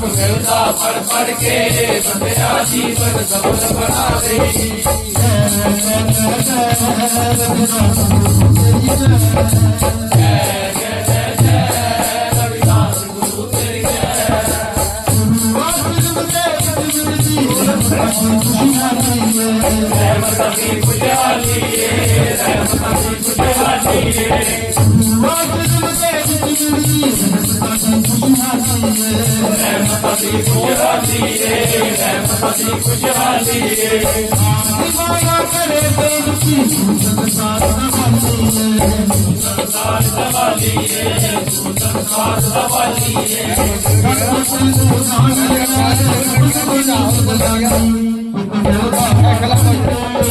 सब मिलता पर पढ़ के बंदा जीवन सफल बना दे Yeah. गणपति गुजराती रे गणपति गुजराती रे माया करे बेनती संसार नवाली रे संसार नवाली रे संसार नवाली रे गणपति गुजराती रे गणपति गुजराती रे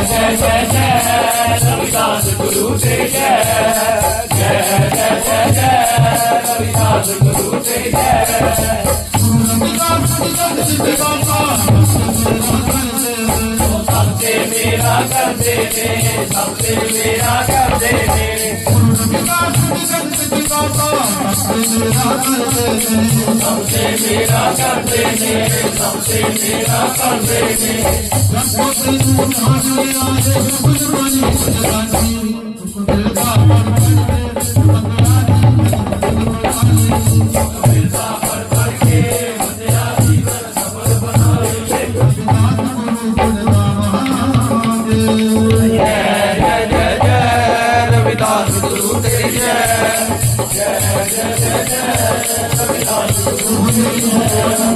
Sabse mera kar de, sabse mera kar de, sabse mera kar de, sabse mera kar de, sabse mera kar de, sabse mera kar de, sabse mera kar de, करते थे हमसे मेरा करते थे हमसे मेरा करते थे रखो से तू हाथ में आज बुझ बने Música